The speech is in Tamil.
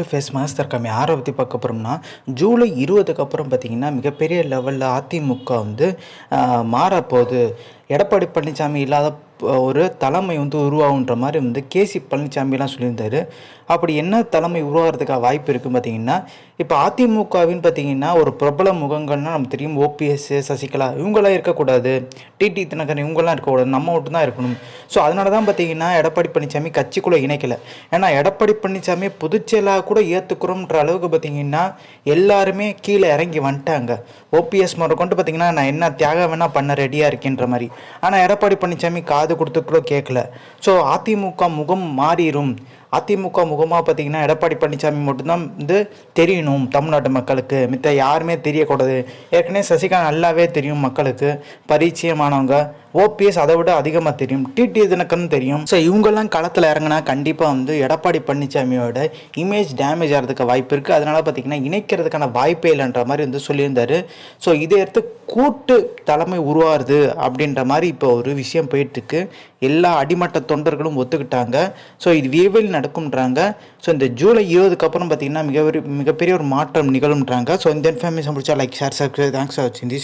டு ஃபேஸ் மாஸ்டர் கம்மி யாரை பற்றி பார்க்க போகிறோம்னா ஜூலை இருபதுக்கு அப்புறம் பார்த்திங்கன்னா மிகப்பெரிய லெவலில் அதிமுக வந்து மாறப்போகுது. எடப்பாடி பழனிசாமி இல்லாத ஒரு தலைமை வந்து உருவாகுன்ற மாதிரி வந்து கேசி பழனிசாமிலாம் சொல்லியிருந்தார். அப்படி என்ன தலைமை உருவாகிறதுக்காக வாய்ப்பு இருக்குது பார்த்தீங்கன்னா இப்போ அதிமுகவின்னு பார்த்தீங்கன்னா ஒரு பிரபல முகங்கள்னா நமக்கு தெரியும் ஓபிஎஸ் சசிகலா இவங்களாம் இருக்கக்கூடாது. டிடி தினகரன் இவங்கெல்லாம் இருக்கக்கூடாது. நம்ம மட்டும் தான் இருக்கணும். ஸோ அதனால தான் பார்த்தீங்கன்னா எடப்பாடி பழனிசாமி கட்சிக்குள்ளே இணைக்கல. ஏன்னா எடப்பாடி பழனிசாமி பொதுச்செயலாக கூட ஏற்றுக்கிறோம்ன்ற அளவுக்கு பார்த்தீங்கன்னா எல்லாருமே கீழே இறங்கி வந்துட்டாங்க. ஓபிஎஸ் முறை கொண்டு பார்த்தீங்கன்னா நான் என்ன தியாகம் வேணால் பண்ண ரெடியாக இருக்கேன்ற மாதிரி. ஆனால் எடப்பாடி பழனிசாமி காது காது கூட கேட்கல ஸோ அதிமுக முகம் மாறிடும் அதிமுக முகமாக பார்த்தீங்கன்னா எடப்பாடி பழனிசாமி மட்டும்தான் வந்து தெரியணும் தமிழ்நாட்டு மக்களுக்கு. மித்த யாருமே தெரியக்கூடாது. ஏற்கனவே சசிகலா நல்லாவே தெரியும் மக்களுக்கு. பரிச்சயமானவங்க. ஓபிஎஸ் அதை விட அதிகமாக தெரியும். டிடி தினகரன் தெரியும். ஸோ இவங்கெல்லாம் களத்தில் இறங்கினா கண்டிப்பாக வந்து எடப்பாடி பழனிசாமியோட இமேஜ் டேமேஜ் ஆகிறதுக்கு வாய்ப்பு இருக்குது அதனால் பார்த்தீங்கன்னா இணைக்கிறதுக்கான வாய்ப்பே இல்லைன்ற மாதிரி வந்து சொல்லியிருந்தார். ஸோ இதை எடுத்து கூட்டு தலைமை உருவாருது அப்படின்ற மாதிரி இப்போ ஒரு விஷயம் போயிட்டுருக்கு எல்லா அடிமட்ட தொண்டர்களும் ஒத்துக்கிட்டாங்க. ஸோ இது விரைவில் நடக்கும்ன்றாங்க. ஸோ இந்த ஜூலை இருபதுக்கு அப்புறம் பார்த்தீங்கன்னா மிக மிகப்பெரிய ஒரு மாற்றம் நிகழும்ன்றாங்க. ஸோ இந்த இன்ஃபர்மேஷன் பிடிச்சா like share subscribe thanks for வாட்சிங் தி